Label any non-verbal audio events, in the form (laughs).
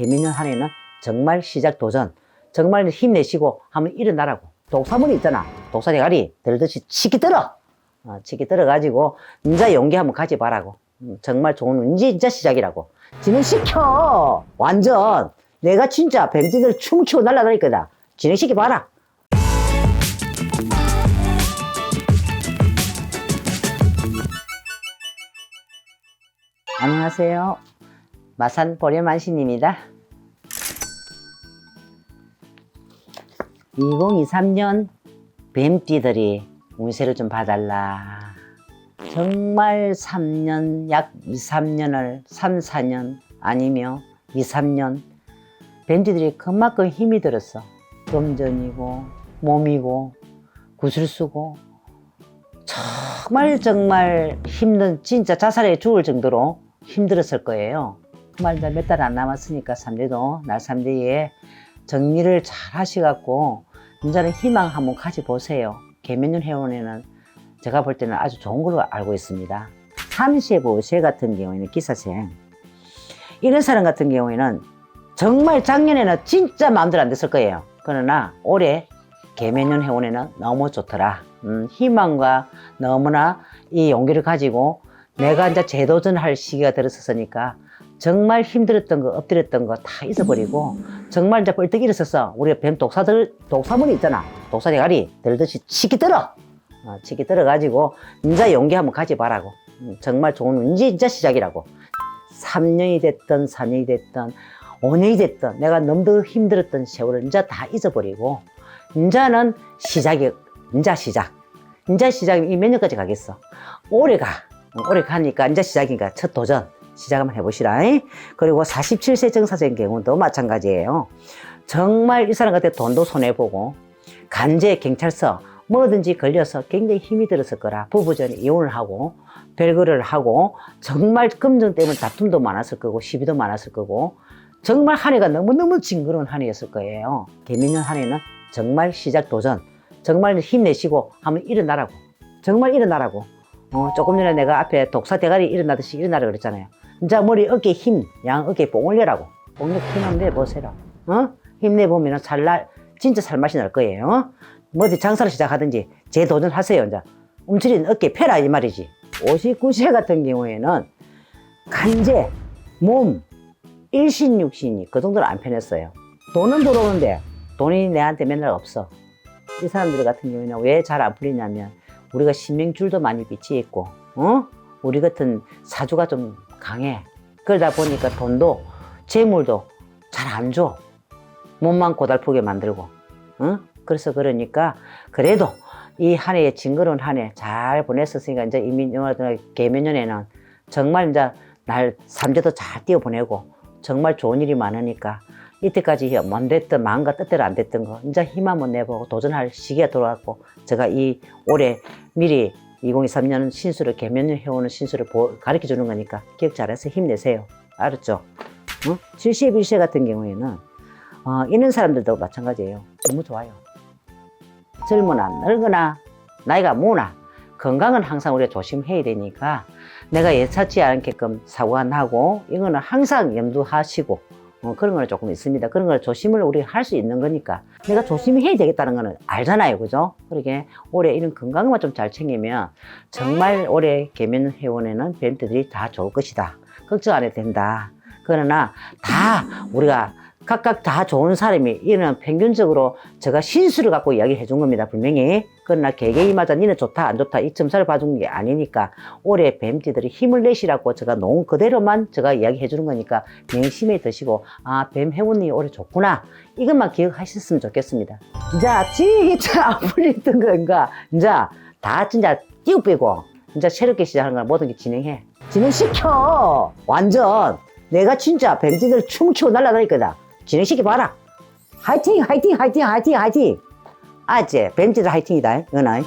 개미년 한 해는 정말 시작 도전. 정말 힘내시고 한번 일어나라고. 독사문이 있잖아. 독사 대가리 들듯이 치기 들어. 어, 치기 들어가지고 인자 용기 한번 가져봐라고. 음, 정말 좋은 이제 진짜 시작이라고. 진행시켜. 완전. 내가 진짜 뱀지들 춤추고 날아다닐 거다. 진행시켜 봐라. 안녕하세요. 마산 보려만신입니다. 2023년 뱀띠들이 운세를 좀 봐달라. 정말 3년, 약 2, 3년을 3, 4년 아니며 2, 3년 뱀띠들이 그만큼 힘이 들었어. 금전이고 몸이고 구슬 쓰고 정말 정말 힘든 진짜 자살에 죽을 정도로 힘들었을 거예요. 이제 몇달 안 남았으니까 3대도 날 3대에 정리를 잘 하셔갖고 이제는 희망 한번 가져보세요. 개면년 회원에는 제가 볼 때는 아주 좋은 걸로 알고 있습니다. 35세 같은 경우에는 기사생 이런 사람 같은 경우에는 정말 작년에는 진짜 마음대로 안 됐을 거예요. 그러나 올해 개면년 회원에는 너무 좋더라. 음, 희망과 너무나 이 용기를 가지고 내가 이제 재도전할 시기가 들었었으니까 정말 힘들었던 거, 엎드렸던 거 다 잊어버리고 정말 이제 뻘떡 일어섰어. 우리 뱀 독사들, 독사문이 있잖아. 독사 대가리 들듯이 치기 들어. 어, 치기 들어가지고 이제 용기 한번 가져봐라고. 음, 정말 좋은 이제 시작이라고. 3년이 됐든 4년이 됐든 5년이 됐든 내가 너무 힘들었던 세월을 이제 다 잊어버리고 이제는 시작이 이제 시작. 이제 시작이 몇 년까지 가겠어. 올해 가. 올해 가니까 이제 시작이니까 첫 도전 시작 한번 해보시라. 그리고 47세 정사적인 경우도 마찬가지예요. 정말 이 사람 같은 돈도 손해보고 간제 경찰서 뭐든지 걸려서 굉장히 힘이 들었을 거라 부부 전에 이혼을 하고 별거를 하고 정말 금전 때문에 다툼도 많았을 거고 시비도 많았을 거고 정말 한 해가 너무너무 징그러운 한 해였을 거예요. 개미년 한 해는 정말 시작 도전 정말 힘내시고 한번 일어나라고 정말 일어나라고 어, 조금 전에 내가 앞에 독사 대가리 일어나듯이 일어나라 그랬잖아요 이제 머리 어깨 힘, 양 어깨 뽕 올려라고. 뽕력 힘 한번 내보세요 어? 힘내보면 살 날 진짜 살맛이 날 거예요. 어? 뭐 어디 장사를 시작하든지 재도전하세요 이제. 움츠린 어깨 펴라 이 말이지. 59세 같은 경우에는 간제, 몸, 일신 육신이 그 정도는 안 편했어요. 돈은 들어오는데 돈이 내한테 맨날 없어. 이 사람들 같은 경우에는 왜 잘 안 풀리냐면 우리가 신명줄도 많이 빛이 있고, 어? 우리 같은 사주가 좀 강해. 그러다 보니까 돈도 재물도 잘 안 줘. 몸만 고달프게 만들고, 어? 그래서 그러니까 그래도 이 한 해의 징그러운 한 해 잘 보냈었으니까 이제 이민 영화들 개면년에는 정말 이제 날 삼재도 잘 띄워 보내고 정말 좋은 일이 많으니까 이때까지 못 됐던 마음과 뜻대로 안 됐던 거 이제 힘 한번 내보고 도전할 시기가 돌아왔고 제가 이 올해 미리 2023년 신수를 개면을 해오는 신수를 가르쳐 주는 거니까 기억 잘해서 힘내세요. 알았죠? 어? 71세 같은 경우에는 어, 있는 사람들도 마찬가지예요. 너무 좋아요. 젊으나 늙으나 나이가 무나 건강은 항상 우리가 조심해야 되니까 내가 예사치 않게끔 사고가 나고 이거는 항상 염두하시고 어, 그런 거는 조금 있습니다. 그런 걸 조심을 우리가 할 수 있는 거니까 내가 조심히 해야 되겠다는 거는 알잖아요. 그죠? 그러게 올해 이런 건강만 좀 잘 챙기면 정말 올해 개면 회원에는 뱀들이 다 좋을 것이다. 걱정 안 해도 된다. 그러나 다 우리가 각각 다 좋은 사람이 이는 평균적으로 제가 신수를 갖고 이야기해 준 겁니다. 분명히. 그러나 개개인마다 니는 좋다 안 좋다 이 점사를 봐준 게 아니니까 올해 뱀띠들이 힘을 내시라고 제가 놓은 그대로만 제가 이야기해 주는 거니까 명심해 드시고 아뱀 회원님이 올해 좋구나 이것만 기억하셨으면 좋겠습니다. 자 진짜 (laughs) 안 풀리던 건가 이제 다 진짜 띄우 빼고 이제 새롭게 시작하는 걸 모든 게 진행해 진행시켜 완전 내가 진짜 뱀띠들 춤추고 날아다닐 거다 진행시켜 봐라. 화이팅 화이팅 화이팅 화이팅 화이팅. 아재 뱀띠들 화이팅이다 이거는